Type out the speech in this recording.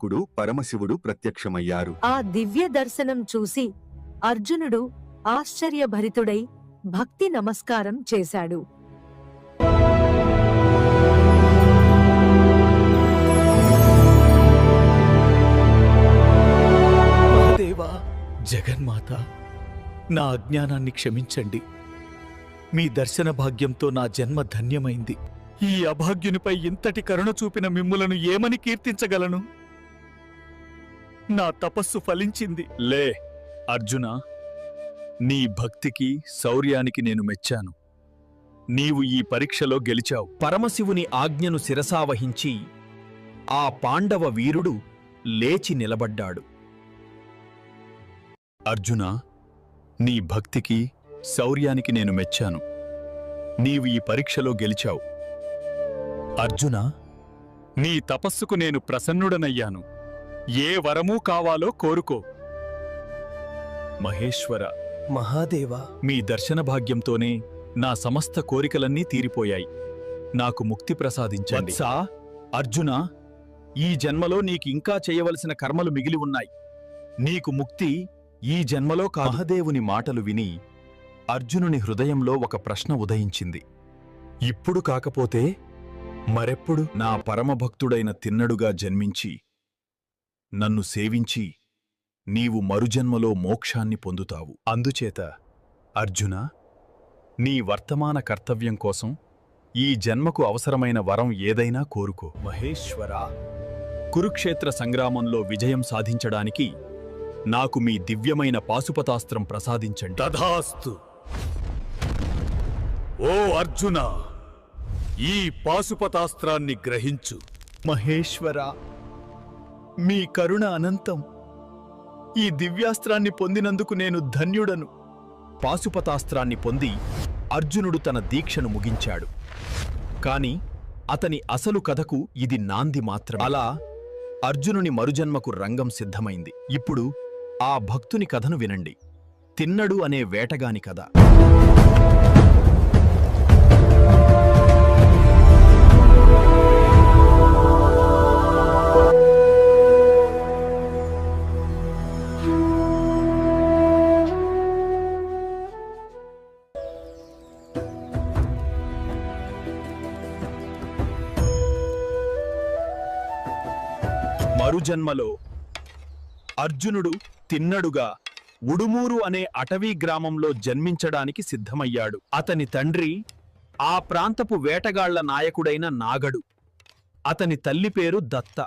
కుడు పరమశివుడు ప్రత్యక్షమయ్యారు. ఆ దివ్య దర్శనం చూసి అర్జునుడు ఆశ్చర్యభరితుడై భక్తి నమస్కారం చేశాడు. దేవా జగన్మాత నా అజ్ఞానాన్ని క్షమించండి. మీ దర్శన భాగ్యంతో నా జన్మ ధన్యమైంది. ఈ అభాగ్యునిపై ఇంతటి కరుణ చూపిన మిమ్ములను ఏమని కీర్తించగలను? నా తపస్సు ఫలించింది. లే అర్జున నీ భక్తికి శౌర్యానికి నేను మెచ్చాను. నీవు ఈ పరీక్షలో గెలిచావు. పరమశివుని ఆజ్ఞను శిరసావహించి ఆ పాండవ వీరుడు లేచి నిలబడ్డాడు. అర్జున నీ భక్తికి శౌర్యానికి నేను మెచ్చాను. నీవు ఈ పరీక్షలో గెలిచావు. అర్జున నీ తపస్సుకు నేను ప్రసన్నుడనయ్యాను. ఏ వరమూ కావాలో కోరుకో. మహేశ్వర మహాదేవా మీ దర్శన భాగ్యంతోనే నా సమస్త కోరికలన్నీ తీరిపోయాయి. నాకు ముక్తి ప్రసాదించండి. వత్సా? అర్జున ఈ జన్మలో నీకు ఇంకా చేయవలసిన కర్మలు మిగిలి ఉన్నాయి. నీకు ముక్తి ఈ జన్మలో మహదేవుని మాటలు విని అర్జునుని హృదయంలో ఒక ప్రశ్న ఉదయించింది. ఇప్పుడు కాకపోతే మరెప్పుడు? నా పరమభక్తుడైన తిన్నడుగా జన్మించి నన్ను సేవించి నీవు మరుజన్మలో మోక్షాన్ని పొందుతావు. అందుచేత అర్జున నీ వర్తమాన కర్తవ్యం కోసం ఈ జన్మకు అవసరమైన వరం ఏదైనా కోరుకో. మహేశ్వరా! కురుక్షేత్ర సంగ్రామంలో విజయం సాధించడానికి నాకు మీ దివ్యమైన పాశుపతాస్త్రం ప్రసాదించండి. తథాస్తు! ఓ అర్జున! ఈ పాశుపతాస్త్రాన్ని గ్రహించు. మహేశ్వరా! మీ కరుణ అనంతం. ఈ దివ్యాస్త్రాన్ని పొందినందుకు నేను ధన్యుడను. పాశుపతాస్త్రాన్ని పొంది అర్జునుడు తన దీక్షను ముగించాడు. కాని అతని అసలు కథకు ఇది నాంది మాత్రం అలా అర్జునుని మరుజన్మకు రంగం సిద్ధమైంది. ఇప్పుడు ఆ భక్తుని కథను వినండి. తిన్నడు అనే వేటగాని కథ. మరుజన్మలో అర్జునుడు తిన్నడుగా ఉడుమూరు అనే అటవీ గ్రామంలో జన్మించడానికి సిద్ధమయ్యాడు. అతని తండ్రి ఆ ప్రాంతపు వేటగాళ్ళ నాయకుడైన నాగడు. అతని తల్లి పేరు దత్త.